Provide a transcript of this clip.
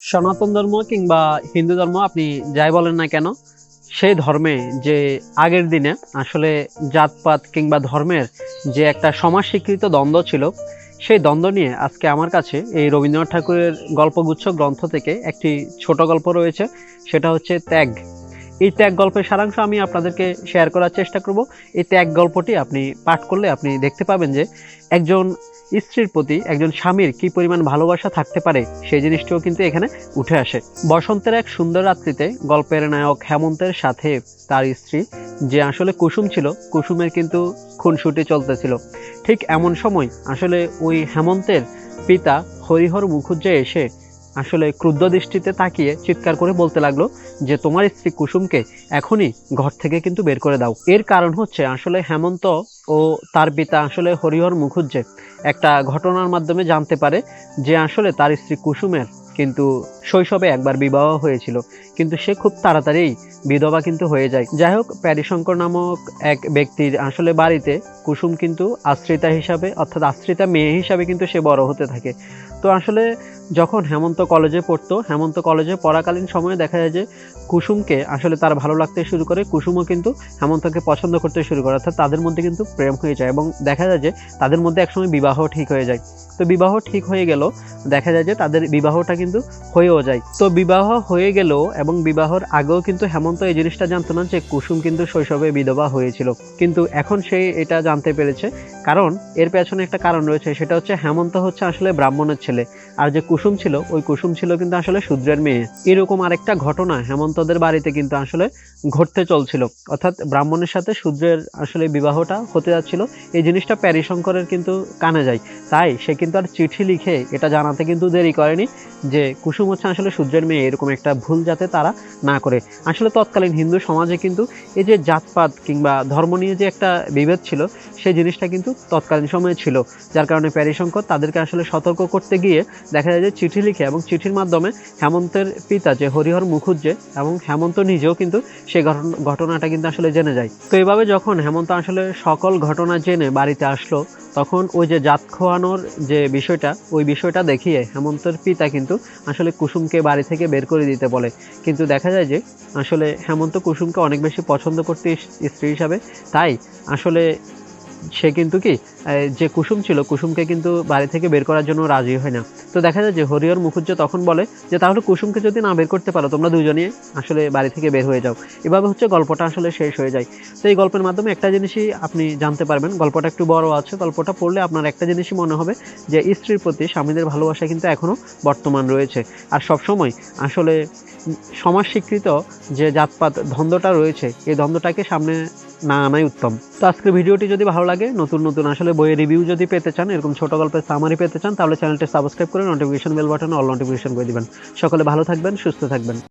সনাতন ধর্ম কিংবা হিন্দু ধর্ম, আপনি যাই বলেন না কেন, সেই ধর্মে যে আগের দিনে আসলে জাতপাত কিংবা ধর্মের যে একটা সমাজ স্বীকৃত দ্বন্দ্ব ছিল, সেই দ্বন্দ্ব নিয়ে আজকে আমার কাছে এই রবীন্দ্রনাথ ঠাকুরের গল্পগুচ্ছ গ্রন্থ থেকে একটি ছোট গল্প রয়েছে, সেটা হচ্ছে ত্যাগ। এই ত্যাগ গল্পের সারাংশ আমি আপনাদেরকে শেয়ার করার চেষ্টা করব। এই ত্যাগ গল্পটি আপনি পাঠ করলে আপনি দেখতে পাবেন যে একজন স্ত্রীর প্রতি একজন স্বামীর কি পরিমাণ ভালোবাসা থাকতে পারে সেই জিনিসটিও কিন্তু এখানে উঠে আসে। বসন্তের এক সুন্দর রাত্রিতে গল্পের নায়ক হেমন্তের সাথে তার স্ত্রী, যে আসলে কুসুম ছিল, কুসুমের কিন্তু খুনসুটি চলতেছিল। ঠিক এমন সময় আসলে ওই হেমন্তের পিতা হরিহর মুখুজ্জে এসে আসলে ক্রুদ্ধ দৃষ্টিতে তাকিয়ে চিৎকার করে বলতে লাগল যে তোমার স্ত্রী কুসুমকে এখনই ঘর থেকে কিন্তু বের করে দাও। এর কারণ হচ্ছে আসলে হেমন্ত ও তার পিতা আসলে হরিহর মুখুজ্জে একটা ঘটনার মাধ্যমে জানতে পারে যে আসলে তার স্ত্রী কুসুমের কিন্তু শৈশবে একবার বিবাহ হয়েছিল, কিন্তু সে খুব তাড়াতাড়ি বিধবা কিন্তু হয়ে যায়। যাই হোক, প্যারিশঙ্কর নামক এক ব্যক্তির আসলে বাড়িতে কুসুম কিন্তু আশ্রিতা হিসাবে, অর্থাৎ আশ্রিতা মেয়ে হিসাবে কিন্তু সে বড় হতে থাকে। তো আসলে যখন হেমন্ত কলেজে পড়তো, হেমন্ত কলেজে পড়াকালীন সময়ে দেখা যায় যে কুসুমকে আসলে তার ভালো লাগতে শুরু করে, কুসুমও কিন্তু হেমন্তকে পছন্দ করতে শুরু করে, অর্থাৎ তাদের মধ্যে কিন্তু প্রেম হয়ে যায় এবং দেখা যায় যে তাদের মধ্যে একসময় বিবাহ ঠিক হয়ে যায়। তো বিবাহ ঠিক হয়ে গেল, দেখা যায় যে তাদের বিবাহটা কিন্তু হয়েও যায়। তো বিবাহ হয়ে গেল এবং বিবাহর আগেও কিন্তু হেমন্ত এই জিনিসটা জানতো না যে কুসুম কিন্তু শৈশবে বিধবা হয়েছিল। কিন্তু এখন সে এটা জানতে পেরেছে। কারণ এর পেছনে একটা কারণ রয়েছে, সেটা হচ্ছে হেমন্ত হচ্ছে আসলে ব্রাহ্মণের ছেলে। আর যে কুসুম ছিল, ওই কুসুম ছিল কিন্তু আসলে শূদ্রের মেয়ে। এরকম আরেকটা ঘটনা হেমন্তদের বাড়িতে কিন্তু আসলে ঘটতে চলছিল। অর্থাৎ ব্রাহ্মণের সাথে শূদ্রের আসলে বিবাহটা হতে যাচ্ছিল। এই জিনিসটা প্যারিশঙ্করের কিন্তু কানে যায়। তাই সে কিন্তু আর চিঠি লিখে এটা জানাতে কিন্তু দেরি করেনি যে কুসুম হচ্ছে আসলে শূদ্রের মেয়ে এরকম একটা ভুল যাতে তারা না করে। আসলে তৎকালীন হিন্দু সমাজে কিন্তু এই যে জাতপাত কিংবা ধর্ম নিয়ে যে একটা বিভেদ ছিল, সেই জিনিসটা কিন্তু তৎকালীন সময়ে ছিল। যার কারণে প্যারিশঙ্কর তাদেরকে আসলে সতর্ক করতে গিয়ে দেখা যায় যে চিঠি লিখে এবং চিঠির মাধ্যমে হেমন্তের পিতা যে হরিহর মুখুজ্জে এবং হেমন্ত নিজেও কিন্তু সেই ঘটনাটা কিন্তু আসলে জেনে যায়। তো এভাবে যখন হেমন্ত আসলে সকল ঘটনা জেনে বাড়িতে আসলো তখন ওই যে জাত খোয়ানোর যে বিষয়টা, ওই বিষয়টা দেখিয়ে হেমন্তের পিতা কিন্তু আসলে কুসুমকে বাড়ি থেকে বের করে দিতে বলে। কিন্তু দেখা যায় যে আসলে হেমন্ত কুসুমকে অনেক বেশি পছন্দ করতে স্ত্রী হিসাবে। তাই আসলে সে কিন্তু কি যে কুসুম ছিল, কুসুমকে কিন্তু বাড়ি থেকে বের করার জন্য রাজি হয় না। তো দেখা যায় যে হরিহর মুখুজ্জ তখন বলে যে, তাহলে কুসুমকে যদি না বের করতে পারো, তোমরা দুজনে আসলে বাড়ি থেকে বের হয়ে যাও। এভাবে হচ্ছে গল্পটা আসলে শেষ হয়ে যায়। তো এই গল্পের মাধ্যমে একটা জিনিসই আপনি জানতে পারবেন, গল্পটা একটু বড় আছে, গল্পটা পড়লে আপনার একটা জিনিসই মনে হবে যে, স্ত্রীর প্রতি স্বামীদের ভালোবাসা কিন্তু এখনও বর্তমান রয়েছে। আর সবসময় আসলে সমাজ স্বীকৃত যে জাতপাত দ্বন্দ্বটা রয়েছে, এই দ্বন্দ্বটাকে সামনে না আনাই উত্তম। তো আজকের ভিডিওটি যদি ভালো লাগে, নতুন নতুন আসলে বইয়ের রিভিউ যদি পেতে চান, এরকম ছোট গল্পের সামারি পেতে চান, তাহলে চ্যানেলটি সাবস্ক্রাইব করে নোটিফিকেশন বেল বাটনে অল নোটিফিকেশন করে দিবেন। সকলে ভালো থাকবেন, সুস্থ থাকবেন।